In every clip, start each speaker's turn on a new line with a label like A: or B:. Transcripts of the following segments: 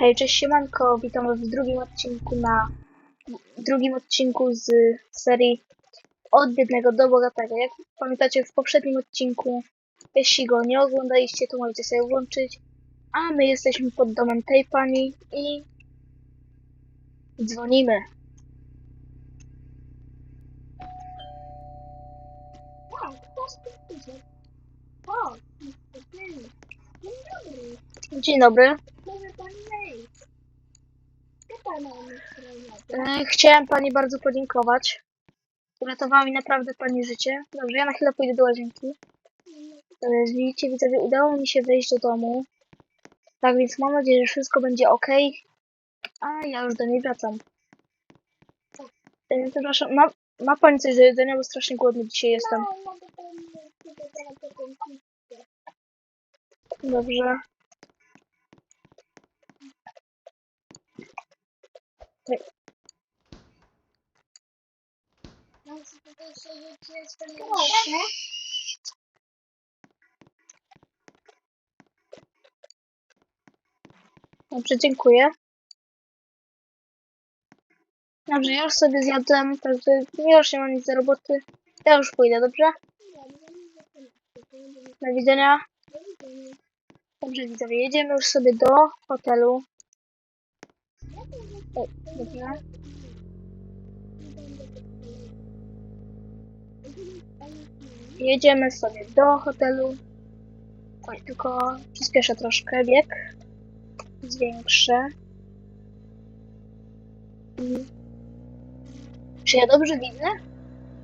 A: Hej, cześć siemanko, witam was w drugim odcinku na w drugim odcinku z serii Od biednego do bogatego. Jak pamiętacie w poprzednim odcinku, jeśli go nie oglądaliście, to możecie sobie włączyć. A my jesteśmy pod domem tej pani i dzwonimy.
B: Dobry.
A: Dzień dobry.
B: Może pan wejść. Co pana ustrojone?
A: E, Chciałem pani bardzo podziękować. Uratowała mi naprawdę pani życie. Dobrze, ja na chwilę pójdę do łazienki. E, Widzicie, widzowie, udało mi się wejść do domu. Tak więc mam nadzieję, że wszystko będzie ok. A ja już do niej wracam. E, Przepraszam, ma, ma pani coś do jedzenia, bo strasznie głodny dzisiaj jestem. Dobrze.
B: Mam się tutaj siedzieć, że jestem
A: Dobrze, dziękuję. Dobrze, ja już sobie zjadłem, także ja już nie mam nic do roboty. Ja już pójdę, dobrze? Do widzenia. Dobrze, widzowie, jedziemy już sobie do hotelu. O, dobrze. Jedziemy sobie do hotelu. Oj, tylko przyspieszę troszkę bieg. Zwiększę. Mm. Czy ja dobrze widzę?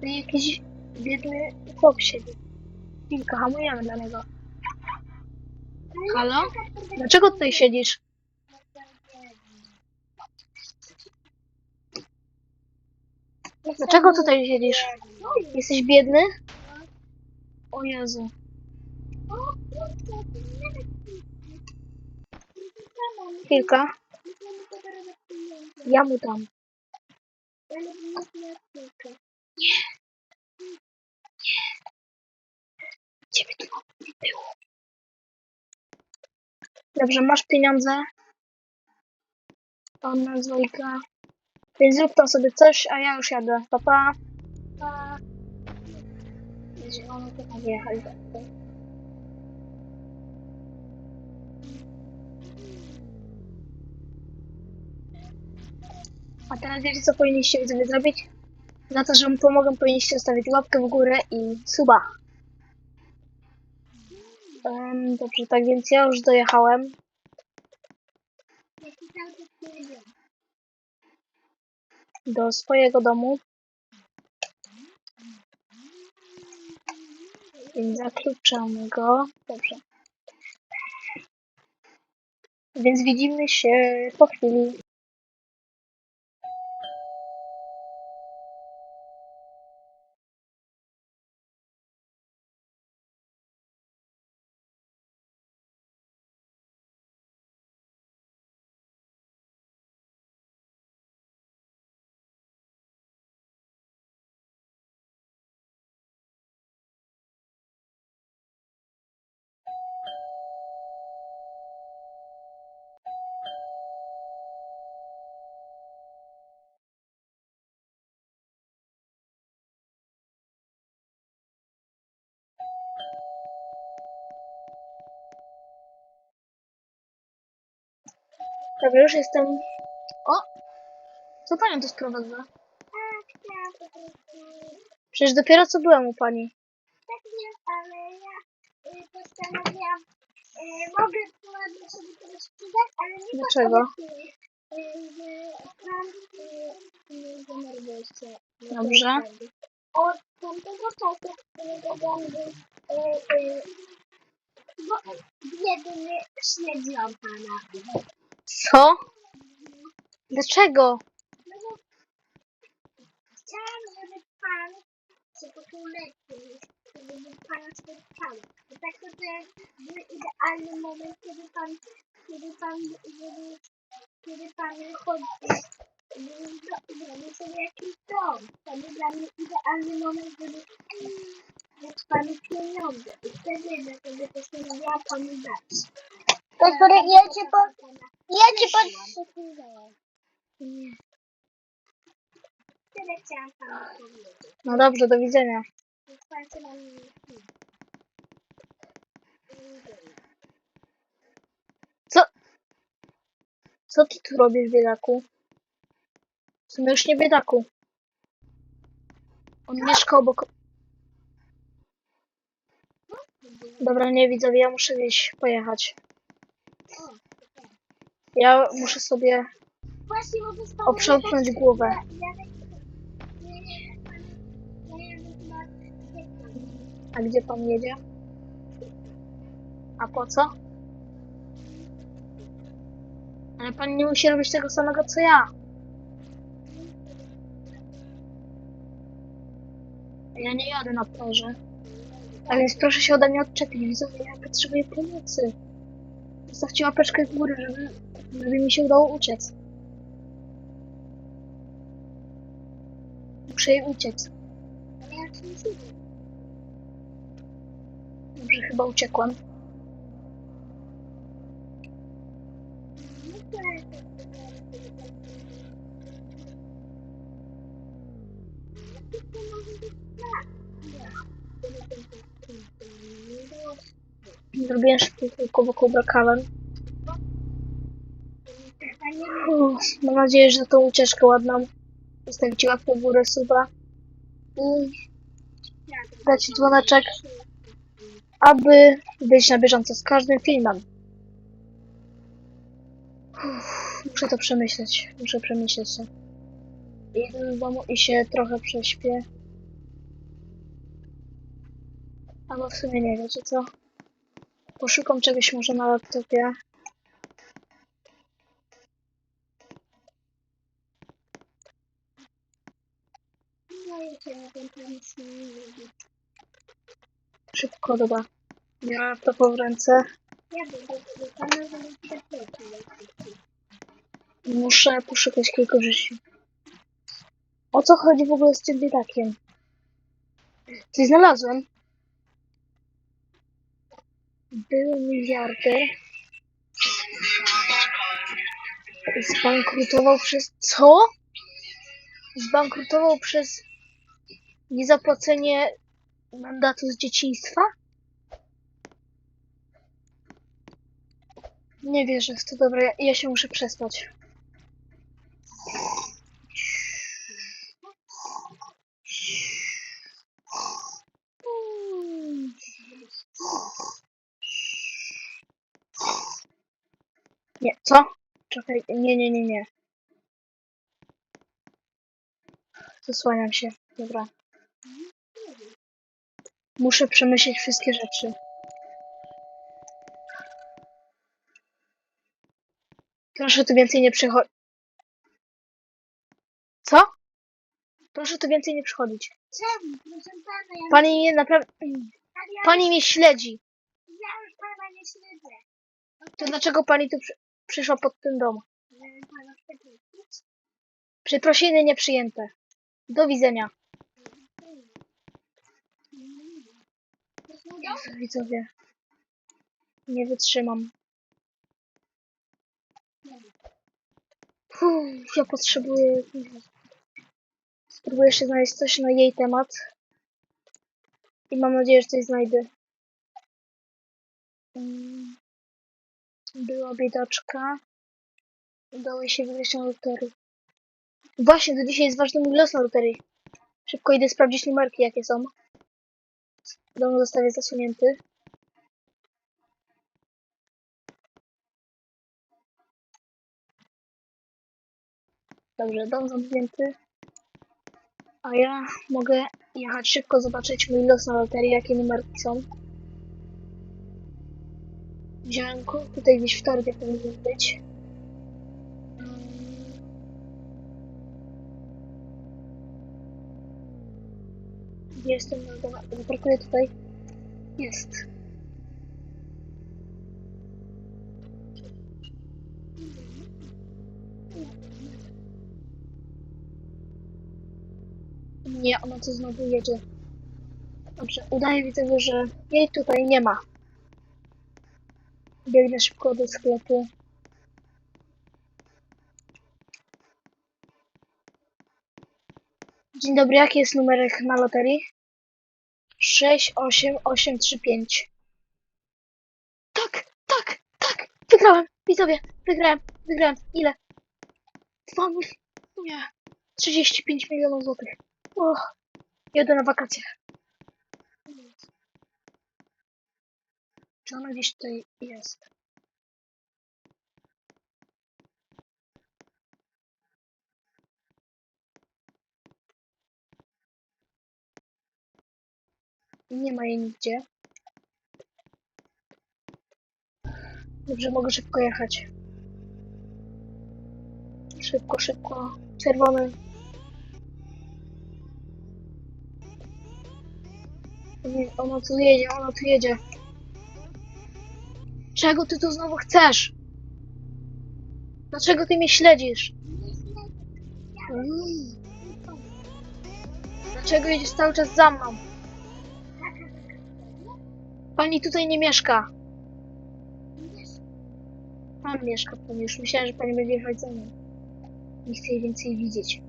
A: Tu jakiś biedny chłop siedzi. Chwilkę, hamujemy dla niego. Halo? Dlaczego tutaj siedzisz? Dlaczego tutaj siedzisz? Jesteś biedny? O Jezu. Chwilka. Ja mu dam. Ciebie tu nie było. Dobrze, masz pieniądze. On na zwojka. Więc zrób tam sobie coś, a ja już jadę. Pa, pa. Pa. Zielony to wyjechali. A teraz wiecie co powinniście widzowie zrobić? Za to, że mu pomogę, powinniście zostawić łapkę w górę i suba. Em, dobrze, tak więc ja już dojechałem. do swojego domu. Więc zakluczamy go. Dobrze. Więc widzimy się po chwili. Dobra, już jestem. O! Co panią tu sprowadza?
B: Tak.
A: Przecież dopiero co byłem u pani.
B: Tak wiem, ale ja y, postanowiłam... Y, mogę ładnie sobie teraz czytać, ale nie
A: Dlaczego?
B: Y, że Trump y, nie denerwuje się.
A: Dobrze.
B: sprawie. Od tamtego czasu, którego on był y, y, bo jedyny śledziłam pana.
A: Co? Dlaczego?
B: Chciałam, żeby pan się poczuł lepiej, żeby pana spotkało. Bo tak to był idealny moment, kiedy pan, kiedy pan, żeby, kiedy pan chodzi, zrobił sobie jakiś dom. To był dla mnie idealny moment, żeby dać panu pieniądze. I wtedy dlatego postanowiłam panu dać. Kasper, ja cię po... Ja cię po... Tyle chciałam panu powiedzieć.
A: No dobrze, do widzenia.
B: Na mnie
A: Co? Co ty tu robisz, biedaku? W sumie już nie biedaku. On mieszka obok... Dobra, nie widzowie, ja muszę gdzieś pojechać. Ja muszę sobie oprzątnąć głowę. A gdzie pan jedzie? A po co? Ale pan nie musi robić tego samego co ja. Ja nie jadę na torze. A więc proszę się ode mnie odczepić. Widzowie, ja potrzebuję pomocy. Zostawcie łapeczkę w górę, żeby, żeby mi się udało uciec. Muszę jej uciec. Dobrze, chyba uciekłam. Zrobiłem szybko kółko wokół brakałem. Uff, Mam nadzieję, że tą ucieczkę ładną zostawicie łapkę w górę suba i dać dzwoneczek, aby być na bieżąco z każdym filmem. Muszę to przemyśleć, muszę przemyśleć to. Idę do domu i się trochę prześpię. Albo w sumie nie wiecie co. Poszukam czegoś może na laptopie. Szybko, dobra. Biorę laptopa w ręce. Muszę poszukać kilku rzeczy. O co chodzi w ogóle z tym biedakiem? Coś znalazłem. Był miliarder. Zbankrutował przez... Co? Zbankrutował przez niezapłacenie mandatu z dzieciństwa? Nie wierzę w to. Dobra, ja, ja się muszę przespać. Nie, co? Czekaj, nie, nie, nie, nie. Zasłaniam się, dobra. Muszę przemyśleć wszystkie rzeczy. Proszę tu więcej nie przychodzić. Co? Proszę tu więcej nie przychodzić.
B: Czemu? Proszę pana, ja,
A: Pani mnie naprawdę... Pani mnie śledzi.
B: ja już pana nie śledzę.
A: To dlaczego pani tu przy... przyszła pod ten dom? Przeprosiny nieprzyjęte. Do widzenia. Widzowie. Nie wytrzymam. Uff, ja potrzebuję... Spróbuję jeszcze znaleźć coś na jej temat. I mam nadzieję, że coś znajdę. Była biedaczka. Udało się wygrać na loterii. Właśnie, do dzisiaj jest ważny mój los na loterii. Szybko idę sprawdzić numerki, jakie są. Dom zostanie zasunięty. Dobrze, dom zamknięty. A ja mogę jechać szybko, zobaczyć mój los na loterii, jakie numerki są. Wziąłem tutaj gdzieś w torbie powinien być. Jestem, no dobra, zaparkuję tutaj. Jest. Nie, ona co znowu jedzie. Dobrze, udaje mi tego, że jej tutaj nie ma. Biegnę szybko do sklepu. Dzień dobry, jaki jest numerek na loterii? 68835. Tak, tak, tak! Wygrałem! Widzowie, wygrałem, wygrałem. Ile? Dwa mil... Nie. 35 milionów złotych. Och, jedę na wakacje. Czy ona gdzieś tutaj jest? Nie ma jej nigdzie. Dobrze, mogę szybko jechać. Szybko, szybko. Czerwony. Ona tu jedzie, ona tu jedzie. Czego ty tu znowu chcesz? Dlaczego ty mnie śledzisz? Dlaczego jedziesz cały czas za mną? Pani tutaj nie mieszka. Pan mieszka pani. Już myślałem, że pani będzie jechać za mną. Nie chcę jej więcej widzieć.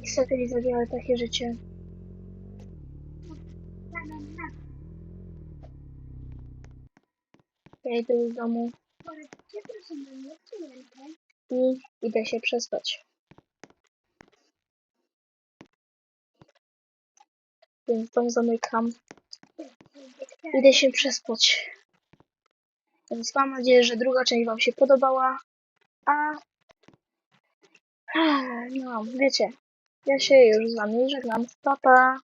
A: Niestety widzowie, ale takie życie. Ja do domu i idę się przespać. Więc dom zamykam. Idę się przespać. Więc mam nadzieję, że druga część Wam się podobała. A. No, wiecie. Ja się już z Wami żegnam. Pa, pa.